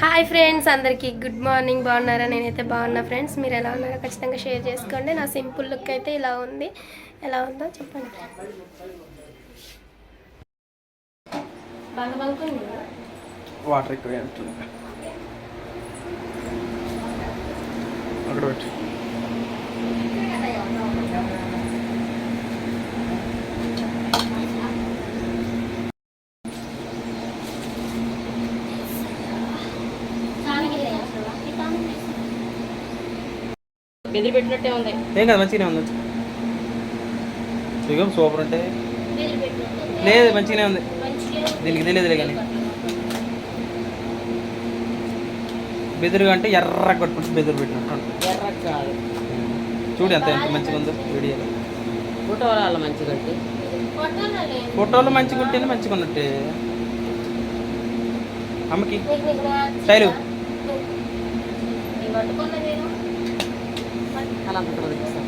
Hi friends అందరికీ good morning. బాగున్నారా? నేనైతే బాగున్నా ఫ్రెండ్స్. మీరు ఎలా ఉన్నారో ఖచ్చితంగా షేర్ చేసుకోండి. నా సింపుల్ లుక్ అయితే ఇలా ఉంది. ఎలా ఉందో చెప్పండి. వాటర్ ఎక్కువ అక్కడ పెట్టి బెదిరి పెట్టినట్టే ఉంది. ఏం కదా మంచిగానే ఉంది. ఇగో సూపర్ అంటే లేదు మంచిగానే ఉంది. దీనికి తెలియదులే కానీ. బెదురుగా అంటే ఎర్ర కొట్టుకుంటే బెదురు పెట్టినట్టు ఉంటుంది. ఎర్ర కాదు. చూడు ఎంత ఎంత మంచిగా ఉందో వీడియోలో. ఫోటో వాళ్ళ మంచిగా ఫోటోలు మంచిగా ఉంటేనే మంచిగా ఉన్నట్టే. అమ్మకి. శైలు ప్రదర్శిస్తారు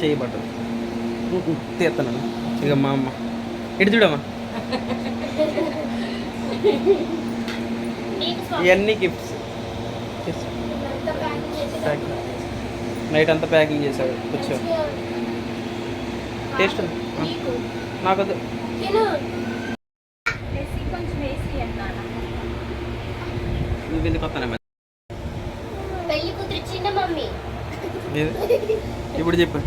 చేయబడ్డదు తీస్తాను ఇక మా అమ్మ. ఇటు చూడమ్మా. ఇవన్నీ గిఫ్ట్స్ నైట్ అంతా ప్యాకింగ్ చేశాడు. వచ్చావు టేస్ట్ నాకొద్దు నువ్వు ఎందుకు ఏది? ఇప్పుడు చెప్పు.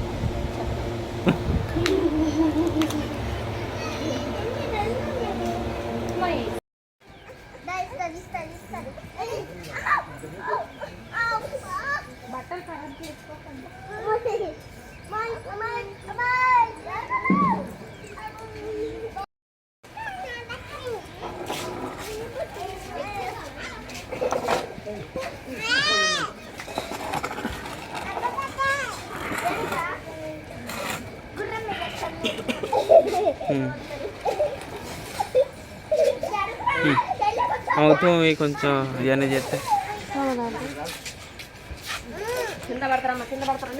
ఇవి కొంచెం ఇవన్నీ చేస్తే. కింద పడతారమ్మా కింద పడతారు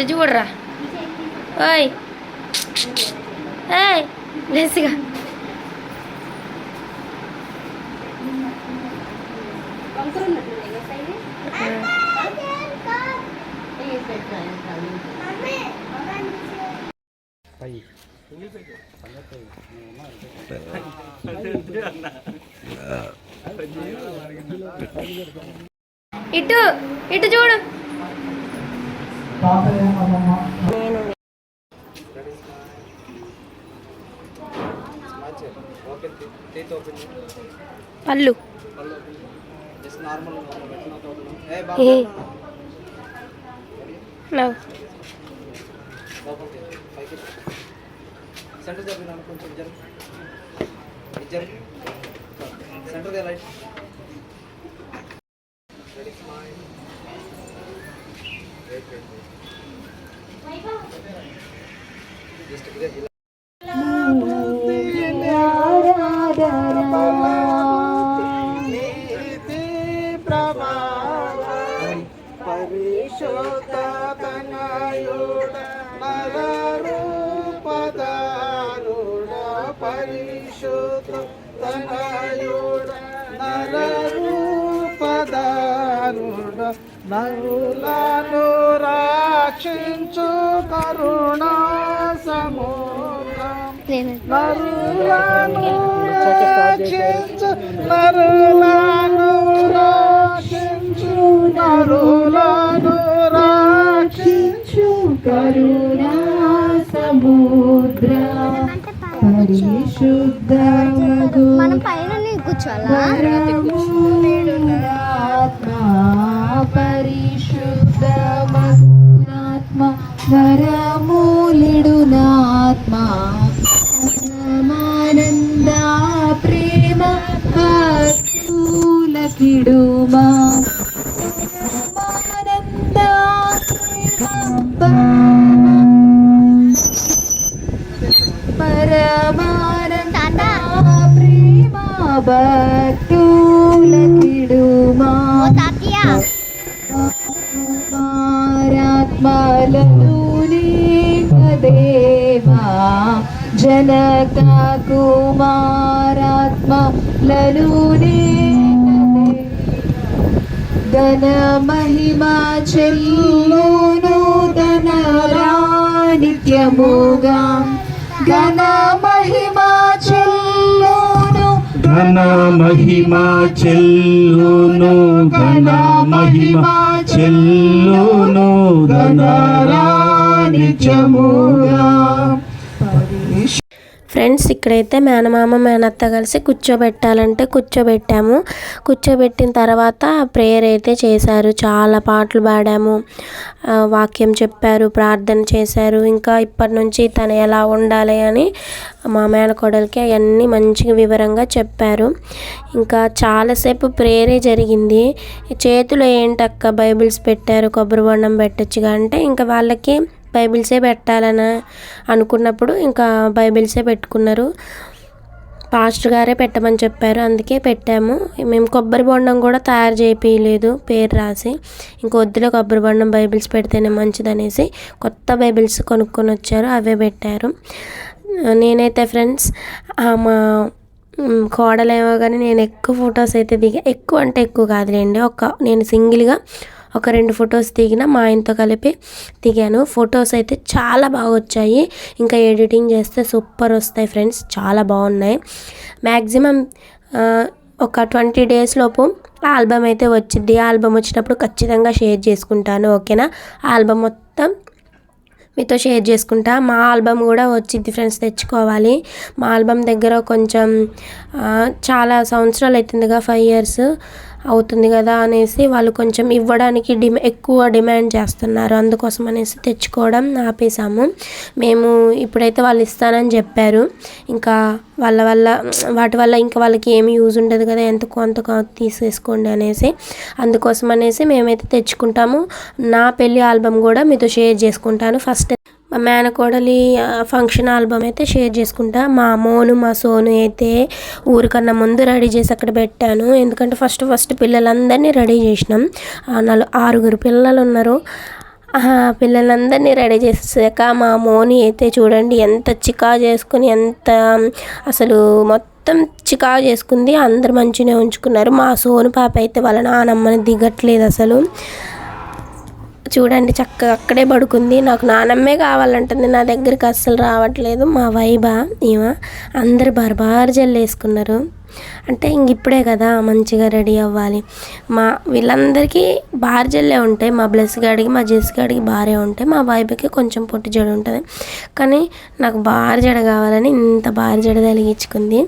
ఇటు చూడరా ఓయ్ ఏయ్ లేసిగా ఇటు ఇటు చూడు పళ్ళు. సెంటర్ జరిగినాను కొంచెం జరుగు. సెంటర్ దే రైట్ జస్ట్ రాక్షించు కరుణా సముద్రం నరులను రక్షించు నరులను రక్షించు నరులను రక్షించు. కరుణా సముద్ర పరిశుద్ధ మధు మనం పైన కూర్చోవాలా? ఆత్మ పరిశుద్ధ స్వరమూలిడు వరమూలిడు పరమాత్మా ప్రేమ భక్తుల కిడుమా పరమానంద ప్రేమ భక్తి జనక కుమారాత్మలను ధన మహిమా చెల్లును ధనరా నిత్యముగా ఘన మహిమా చెల్లును ఘన మహిమా చెల్లును ఘన మహిమా చెల్లును ఘనరా నిత్యముగా ఫ్రెండ్స్ ఇక్కడైతే మేనమామ మేనత్త కలిసి కూర్చోబెట్టాలంటే కూర్చోబెట్టాము. కూర్చోబెట్టిన తర్వాత ప్రేయర్ అయితే చేశారు. చాలా పాటలు పాడాము. వాక్యం చెప్పారు ప్రార్థన చేశారు. ఇంకా ఇప్పటి నుంచి తను ఎలా ఉండాలి అని మా మేనకోడలికి అవన్నీ మంచిగా వివరంగా చెప్పారు. ఇంకా చాలాసేపు ప్రేయరే జరిగింది. చేతిలో ఏంటక్క బైబిల్స్ పెట్టారు కొబ్బరి బొండం పెట్టచ్చుగా అంటే ఇంకా వాళ్ళకి బైబిల్సే పెట్టాలని అనుకున్నప్పుడు ఇంకా బైబిల్సే పెట్టుకున్నారు. పాస్టర్ గారే పెట్టమని చెప్పారు. అందుకే పెట్టాము. మేము కొబ్బరి బొండం కూడా తయారు చేయలేదు పేరు రాసి. ఇంక వద్దులో కొబ్బరి బొండం బైబిల్స్ పెడితేనే మంచిదనేసి కొత్త బైబిల్స్ కొనుక్కొని వచ్చారు. అవే పెట్టారు. నేనైతే ఫ్రెండ్స్ మా కోడలేమో కానీ నేను ఎక్కువ ఫొటోస్ అయితే దిగా ఎక్కువ అంటే ఎక్కువ కాదులేండి. ఒక నేను సింగిల్గా ఒక రెండు ఫొటోస్ దిగిన మా ఆయనతో కలిపి దిగాను ఫొటోస్ అయితే చాలా బాగా వచ్చాయి. ఇంకా ఎడిటింగ్ చేస్తే సూపర్ వస్తాయి ఫ్రెండ్స్. చాలా బాగున్నాయి. మ్యాక్సిమం ఒక ట్వంటీ డేస్ లోపు ఆల్బమ్ అయితే వచ్చింది ఆల్బమ్ వచ్చినప్పుడు ఖచ్చితంగా షేర్ చేసుకుంటాను ఓకేనా? ఆల్బమ్ మొత్తం మీతో షేర్ చేసుకుంటా. మా ఆల్బమ్ కూడా వచ్చింది ఫ్రెండ్స్ తెచ్చుకోవాలి. మా ఆల్బమ్ దగ్గర కొంచెం చాలా సంవత్సరాలు అవుతుందిగా ఫైవ్ ఇయర్స్. అవుతుంది కదా అనేసి వాళ్ళు కొంచెం ఇవ్వడానికి డిమా ఎక్కువ డిమాండ్ చేస్తున్నారు. అందుకోసం అనేసి తెచ్చుకోవడం ఆపేసాము మేము ఇప్పుడైతే వాళ్ళు ఇస్తానని చెప్పారు. ఇంకా వాళ్ళ వల్ల వాటి వల్ల ఇంకా వాళ్ళకి ఏమి యూజ్ ఉండదు కదా ఎంత కొంత కొంత తీసేసుకోండి అనేసి. అందుకోసం అనేసి మేమైతే తెచ్చుకుంటాము. నా పెళ్ళి ఆల్బమ్ కూడా మీతో షేర్ చేసుకుంటాను. ఫస్ట్ మా మేనకోడలి ఫంక్షన్ ఆల్బమ్ అయితే షేర్ చేసుకుంటా. మా మోను మా సోను అయితే ఊరికన్నా ముందు రెడీ చేసి అక్కడ పెట్టాను. ఎందుకంటే ఫస్ట్ ఫస్ట్ పిల్లలందరినీ రెడీ చేసినాం. ఆ, ఆరుగురు పిల్లలు ఉన్నారు పిల్లలందరినీ రెడీ చేసాక మా మోని అయితే చూడండి ఎంత చికా చేసుకుని ఎంత అసలు మొత్తం చికా చేసుకుంది. అందరు మంచిగానే ఉంచుకున్నారు. మా సోను పాప అయితే వాళ్ళ నానమ్మని దిగట్లేదు అసలు. చూడండి చక్కగా అక్కడే పడుకుంది. నాకు నానమ్మే కావాలంటుంది నా దగ్గరికి అస్సలు రావట్లేదు. మా వైబా ఈమె అందరు బర్బార్ జల్లు వేసుకున్నారు. అంటే ఇంక ఇప్పుడే కదా మంచిగా రెడీ అవ్వాలి. మా వీళ్ళందరికీ బార్ జల్లే ఉంటాయి. మా బ్లెస్ గాడికి మా జెస్ గాడికి బారే ఉంటాయి. మా వైబుకి కొంచెం పొట్టి జడ ఉంటుంది. కానీ నాకు బార్ జడ కావాలని ఇంత బార్ జడ తలిగించుకుంది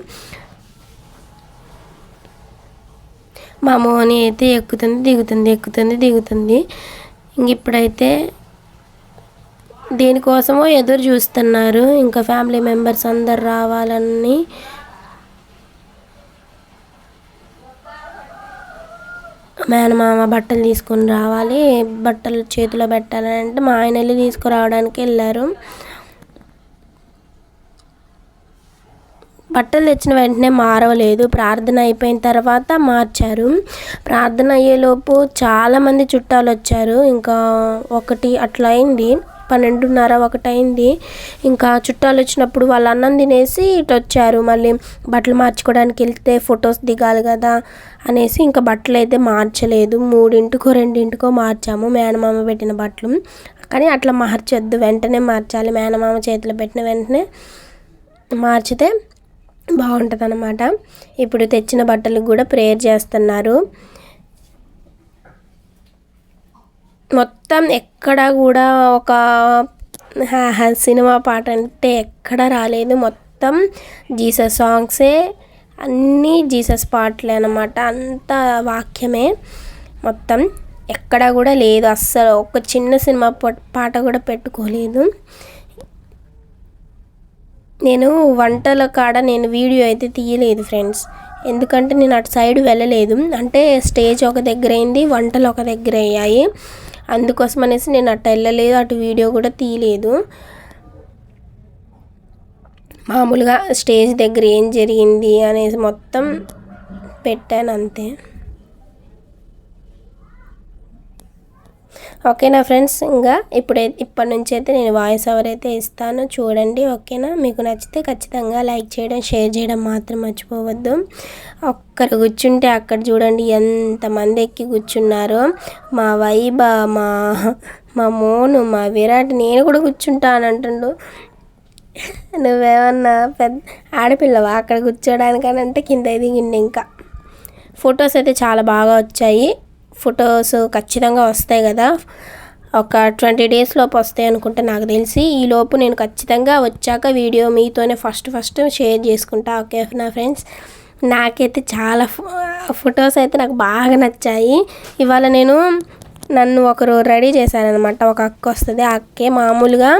మా మోని అయితే ఎక్కుతుంది దిగుతుంది ఎక్కుతుంది దిగుతుంది. ఇంక ఇప్పుడైతే దేనికోసమో ఎదురు చూస్తున్నారు. ఇంకా ఫ్యామిలీ మెంబర్స్ అందరు రావాలని మేనమామ బట్టలు తీసుకొని రావాలి. బట్టలు చేతిలో పెట్టాలని అంటే మా ఆయన వెళ్ళి తీసుకురావడానికి వెళ్ళారు. బట్టలు తెచ్చిన వెంటనే మారవలేదు. ప్రార్థన అయిపోయిన తర్వాత మార్చారు. ప్రార్థన అయ్యేలోపు చాలామంది చుట్టాలు వచ్చారు ఇంకా ఒకటి అట్లా అయింది పన్నెండున్నర ఒకటి అయింది ఇంకా చుట్టాలు వచ్చినప్పుడు వాళ్ళు అన్నం తినేసి ఇటు వచ్చారు మళ్ళీ బట్టలు మార్చుకోవడానికి వెళ్తే ఫొటోస్ దిగాలి కదా అనేసి ఇంకా బట్టలు అయితే మార్చలేదు. మూడింటికో రెండింటికో మార్చాము. మేనమామ పెట్టిన బట్టలు. కానీ అట్లా మార్చొద్దు. వెంటనే మార్చాలి. మేనమామ చేతిలో పెట్టిన వెంటనే మార్చితే బాగుంటుంది అనమాట ఇప్పుడు తెచ్చిన బట్టలకు కూడా ప్రేయర్ చేస్తున్నారు. మొత్తం ఎక్కడ కూడా ఒక సినిమా పాట అంటే ఎక్కడ రాలేదు. మొత్తం జీసస్ సాంగ్సే అన్నీ జీసస్ పాటలే అనమాట అంత వాక్యమే మొత్తం. ఎక్కడ కూడా లేదు. అస్సలు ఒక చిన్న సినిమా పాట కూడా పెట్టుకోలేదు. నేను వంటల కాడ నేను వీడియో అయితే తీయలేదు ఫ్రెండ్స్. ఎందుకంటే నేను అటు సైడ్ వెళ్ళలేదు. అంటే స్టేజ్ ఒక దగ్గర అయింది వంటలు ఒక దగ్గర అయ్యాయి. అందుకోసం అనేసి నేను అటు వెళ్ళలేదు అటు వీడియో కూడా తీయలేదు. మామూలుగా స్టేజ్ దగ్గర ఏం జరిగింది అనేసి మొత్తం పెట్టాను అంతే. ఓకేనా ఫ్రెండ్స్? ఇంకా ఇప్పుడే ఇప్పటి నుంచి అయితే నేను వాయిస్ ఓవర్ అయితే ఇస్తాను. చూడండి ఓకేనా? మీకు నచ్చితే ఖచ్చితంగా లైక్ చేయడం షేర్ చేయడం మాత్రం మర్చిపోవద్దు. ఒక్కరు కూర్చుంటే అక్కడ చూడండి ఎంతమంది ఎక్కి కూర్చున్నారో. మా వైబా మా మా మోను మా విరాట్ నేను కూడా కూర్చుంటాను అంటుండు. నువ్వేమన్నా పెద్ద ఆడపిల్లవా అక్కడ కూర్చోడానికని అంటే కింద దిగిండి ఇంకా. ఫొటోస్ అయితే చాలా బాగా వచ్చాయి. ఫొటోస్ ఖచ్చితంగా వస్తాయి కదా. ఒక ట్వంటీ డేస్ లోపు వస్తాయి అనుకుంటే నాకు తెలిసి. ఈ లోపు నేను ఖచ్చితంగా వచ్చాక వీడియో మీతోనే ఫస్ట్ ఫస్ట్ షేర్ చేసుకుంటా ఓకే నా ఫ్రెండ్స్? నాకైతే చాలా ఫొటోస్ అయితే నాకు బాగా నచ్చాయి. ఇవాళ నేను నన్ను ఒకరు రెడీ చేశారనమాట ఒక అక్క వస్తుంది ఆ అక్కే మామూలుగా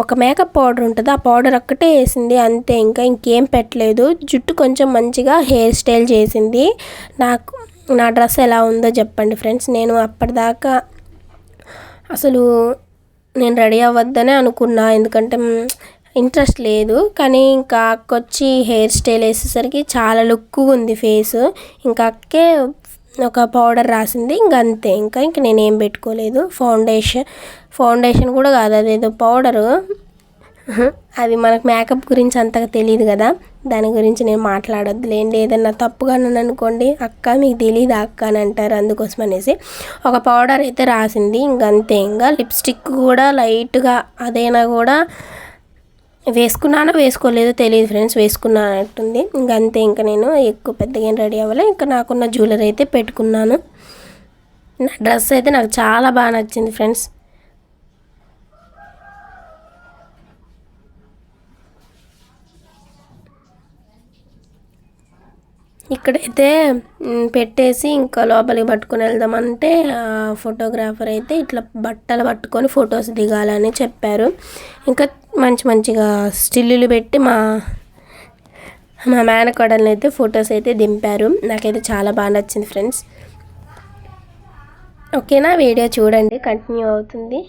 ఒక మేకప్ పౌడర్ ఉంటుంది. ఆ పౌడర్ ఒక్కటే వేసింది అంతే. ఇంకా ఇంకేం పెట్టలేదు. జుట్టు కొంచెం మంచిగా హెయిర్ స్టైల్ చేసింది. నాకు నా డ్రెస్ ఎలా ఉందో చెప్పండి ఫ్రెండ్స్. నేను అప్పటిదాకా అసలు నేను రెడీ అవ్వద్దనే అనుకున్నా. ఎందుకంటే ఇంట్రెస్ట్ లేదు. కానీ ఇంకా అక్కొచ్చి హెయిర్ స్టైల్ వేసేసరికి చాలా లుక్ ఉంది ఫేస్. ఇంకా అక్కే ఒక పౌడర్ రాసింది. ఇంక అంతే. ఇంకా ఇంక నేనేం పెట్టుకోలేదు. ఫౌండేషన్ ఫౌండేషన్ కూడా కాదు. అదేదో పౌడరు. అది మనకు మేకప్ గురించి అంతగా తెలియదు కదా. దాని గురించి నేను మాట్లాడొద్దులేండి. ఏదన్నా తప్పుగా నన్ను అనుకోండి అక్క మీకు తెలియదు అక్క అని అంటారు అందుకోసం అనేసి. ఒక పౌడర్ అయితే రాసింది. ఇంకంతే ఇంకా లిప్స్టిక్ కూడా లైట్గా అదైనా కూడా వేసుకున్నానో వేసుకోలేదో తెలియదు ఫ్రెండ్స్ వేసుకున్నానట్టుంది ఇంక అంతే ఇంకా నేను ఎక్కువ పెద్దగా ఏం రెడీ అవ్వలే. ఇంకా నాకున్న జ్యువెలరీ అయితే పెట్టుకున్నాను. నా డ్రెస్ అయితే నాకు చాలా బాగా నచ్చింది ఫ్రెండ్స్. ఇక్కడైతే పెట్టేసి ఇంకా లోపలికి పట్టుకొని వెళ్దామంటే ఆ ఫోటోగ్రాఫర్ అయితే ఇట్లా బట్టలు పట్టుకొని ఫొటోస్ దిగాలని చెప్పారు. ఇంకా మంచి మంచిగా స్టిల్లులు పెట్టి మా మా మేనకోడల్ని అయితే ఫొటోస్ అయితే దింపారు. నాకైతే చాలా బాగా నచ్చింది ఫ్రెండ్స్. ఓకేనా? వీడియో చూడండి. కంటిన్యూ అవుతుంది.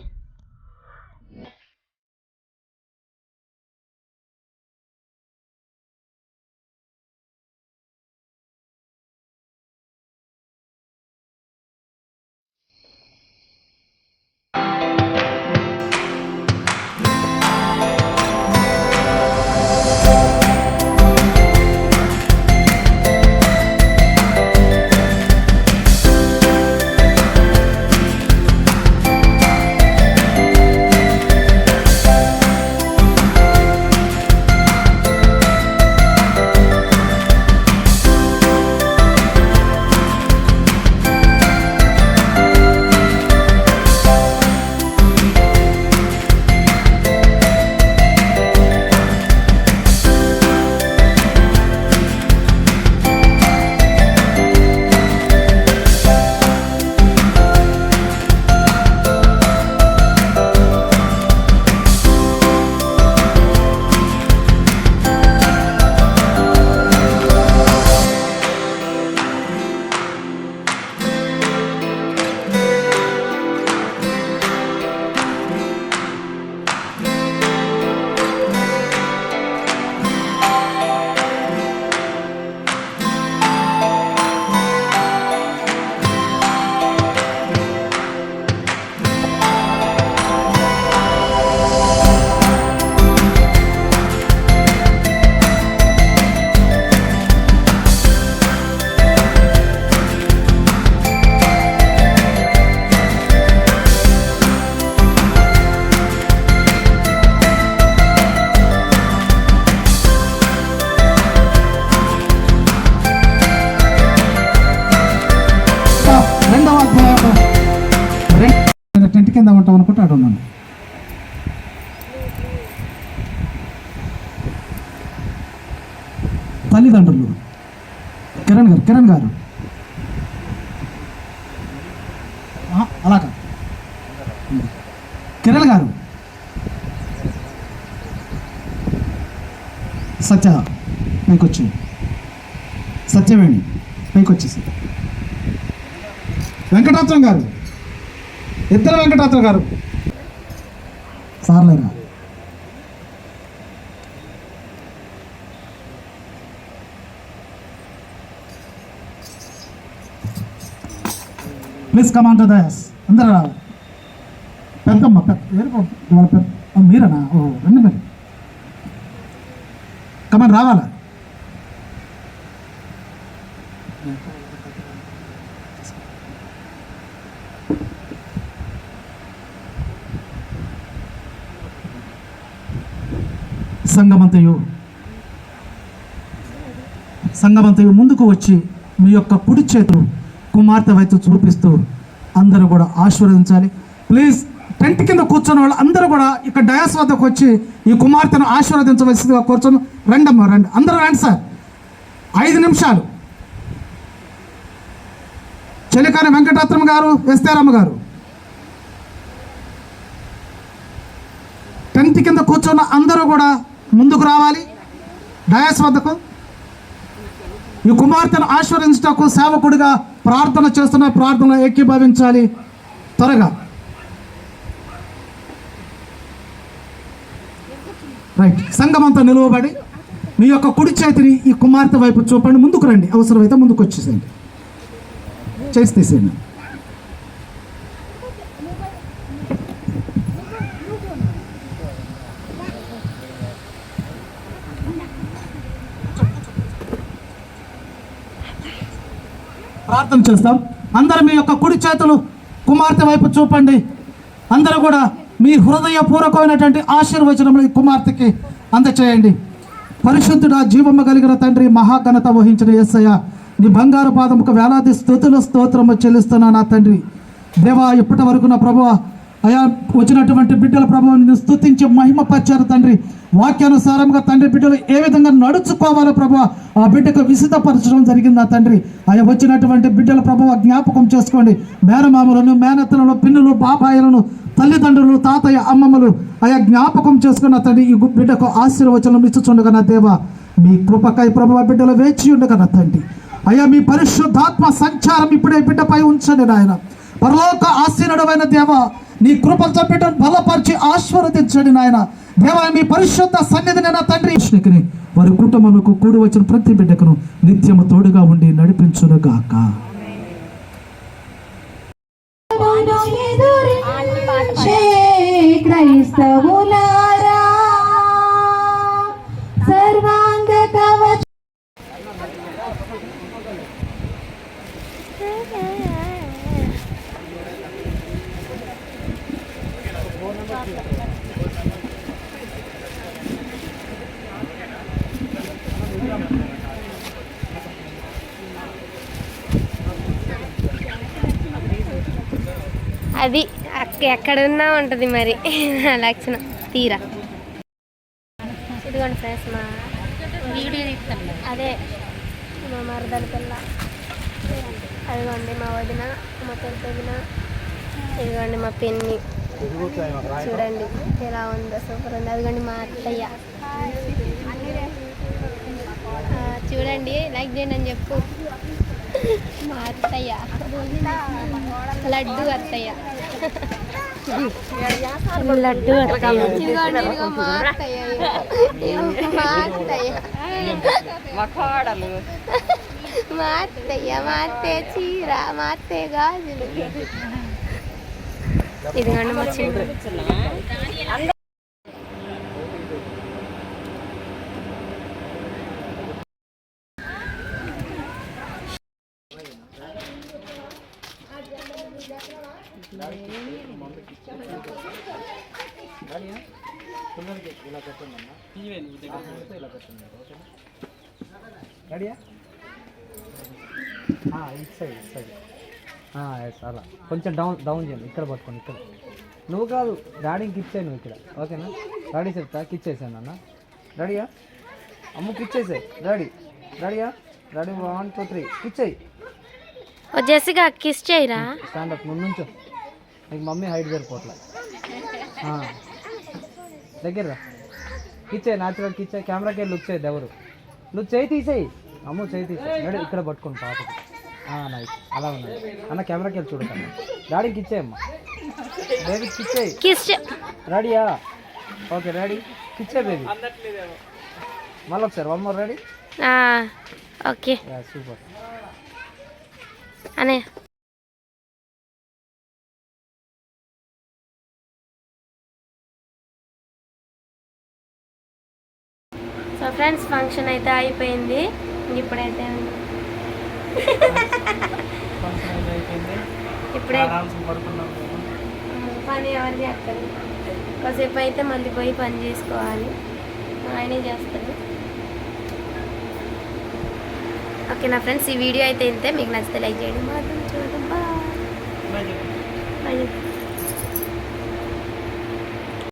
వచ్చింది. సత్యవేణి పైకి వచ్చేసింది వెంకటాచలం గారు ఇద్దరు వెంకటాచలం గారు. సార్లేరా. Please come on to dais అందరూ రా పెద్దమ్మ పెద్ద ఎవరు ఓ, మీరేనా? ఓ రండి మరి. కమాన్ రావాలా? సంగమంతయు సంగమంతయు ముందుకు వచ్చి మీ యొక్క కుడి చేతులు కుమార్తె వైపు చూపిస్తూ అందరూ కూడా ఆశీర్వదించాలి. ప్లీజ్ టెంట్ కింద కూర్చున్న వాళ్ళు అందరూ కూడా ఇక్కడ డయాస్ వద్దకు వచ్చి ఈ కుమార్తెను ఆశీర్వదించవలసిందిగా కూర్చొని రండమ్మా రండి. అందరూ రండి సార్. ఐదు నిమిషాలు. చెలికాని వెంకటరత్నం గారు ఎస్తేరమ్మ గారు. టెంట్ కింద కూర్చున్న అందరూ కూడా ముందుకు రావాలి. డయాస్ వద్దకు. ఈ కుమార్తెను ఆశ్వరించటకు సేవకుడిగా ప్రార్థన చేస్తున్న ప్రార్థన ఏకీభవించాలి. త్వరగా. రైట్. సంఘమంతా నిలువబడి మీ యొక్క కుడి చేతిని ఈ కుమార్తె వైపు చూపండి. ముందుకు రండి. అవసరమైతే ముందుకు వచ్చేసేయండి. చేసి తీసేయండి. ప్రార్థన చేస్తాం. అందరూ మీ యొక్క కుడి చేతులు కుమార్తె వైపు చూపండి. అందరూ కూడా మీ హృదయపూర్వకమైనటువంటి ఆశీర్వచనములు ఈ కుమార్తెకి అందచేయండి. పరిశుద్ధుడ జీవమ్మ కలిగిన తండ్రి మహాఘనత వహించిన యేసయ్య నీ బంగారు పాదముకు వేలాది స్థుతుల స్తోత్రము చెల్లిస్తున్నా నా తండ్రి. దేవా ఇప్పటి వరకు నా ప్రభు అయా వచ్చినటువంటి బిడ్డల ప్రభావం నేను స్థుతించి మహిమపరిచారు తండ్రి. వాక్యానుసారంగా తండ్రి బిడ్డలు ఏ విధంగా నడుచుకోవాలో ప్రభావ ఆ బిడ్డకు విసితపరచడం జరిగింది తండ్రి? అయా వచ్చినటువంటి బిడ్డల ప్రభావ జ్ఞాపకం చేసుకోండి. మేనమామలను మేనత్తలను పిన్నులు బాబాయిలను తల్లిదండ్రులు తాతయ్య అమ్మమ్మలు ఆయా జ్ఞాపకం చేసుకున్న తండ్రి ఈ బిడ్డకు ఆశీర్వచనం ఇచ్చుచుండగా నా దేవ. మీ కృపకై ప్రభావ బిడ్డలు వేచి ఉండగా నా తండ్రి. అయ్యా మీ పరిశుద్ధాత్మ సంచారం ఇప్పుడే బిడ్డపై ఉంచండి నాయన. పరలోక ఆశీనుడమైన దేవ నీ కృపలతో బిడ్డను బలపరిచి ఆశీర్వదించండి నాయన. దేవ మీ పరిశుద్ధ సన్నిధిని నా తండ్రి. వారి కుటుంబములకు కూడి వచ్చిన ప్రతి బిడ్డకును నిత్యము తోడుగా ఉండి నడిపించునుగాక. ఎదురించే క్రైస్తవులారా అది ఎక్కడున్నా ఉంటుంది మరి. లక్షణం. తీరా. ఇదిగోండి ఫ్రెండ్స్ మా వీడియో అదే మా మరదల పిల్ల. అదిగోండి మా వదిన మా పెద్ద వదిన. ఇదిగోండి మా పెన్ని. చూడండి ఎలా ఉందో సూపర్ ఉంది. అదిగోండి మా అత్తయ్య. చూడండి లైక్ చేయండి అని చెప్పు. మా అత్తయ్య లడ్డు అత్తయ్య లడ్డు ఇదిగో మా అత్తయ్య మా అత్తయ్య చీర మా అత్తయ్య గాజులు. ఇదిగోండి మా చిన్న రెడీయా ఇటు సైడ్ ఇటు సైడ్ ఎస్ అలా. కొంచెం డౌన్ డౌన్ చేయండి. ఇక్కడ పట్టుకోండి ఇక్కడ. నువ్వు కాదు డాడీకి ఇచ్చే నువ్వు ఇక్కడ. ఓకేనా? డాడీ చెప్తా కిచ్చేసాను అన్న. రెడీయా? అమ్మకి ఇచ్చేసే డాడీ రెడీయా? Ready one two three. కిచ్చేయి జెసిగా కిస్ చేయరా? స్టాండప్ ముందు నుంచో. నీకు మమ్మీ హైట్ సరిపోట్లే. దగ్గర రా. కిచ్చే న్యాచురల్ కిచ్చే కెమెరాకి లుక్ చేయద్దు ఎవరు నువ్వు చేయి తీసేయి. అమ్ము చేయి తీసేయి. ఇక్కడ పట్టుకోండి పాపకి. నైస్ అలా ఉన్నది అన్న కెమెరాకి వెళ్ళి చూడకండి డాడీకి ఇచ్చేయమ్మా. బేబీకి కిచ్చేయి కిస్ రెడీయా ఓకే రెడీ కిచ్చే బేబీ మళ్ళీ ఒకసారి one more ready okay super అనే. సో ఫ్రెండ్స్ ఫంక్షన్ అయితే అయిపోయింది. ఇప్పుడైతే ఇప్పుడే. పని ఎవరు చేస్తారు కాసేపు అయితే మళ్ళీ పోయి పని చేసుకోవాలి. ఆయనే చేస్తారు ఓకే నా ఫ్రెండ్స్ ఈ వీడియో అయితే ఇంతే. మీకు నచ్చితే లైక్ చేయడం. మాత్రం చూడడం. బాయ్.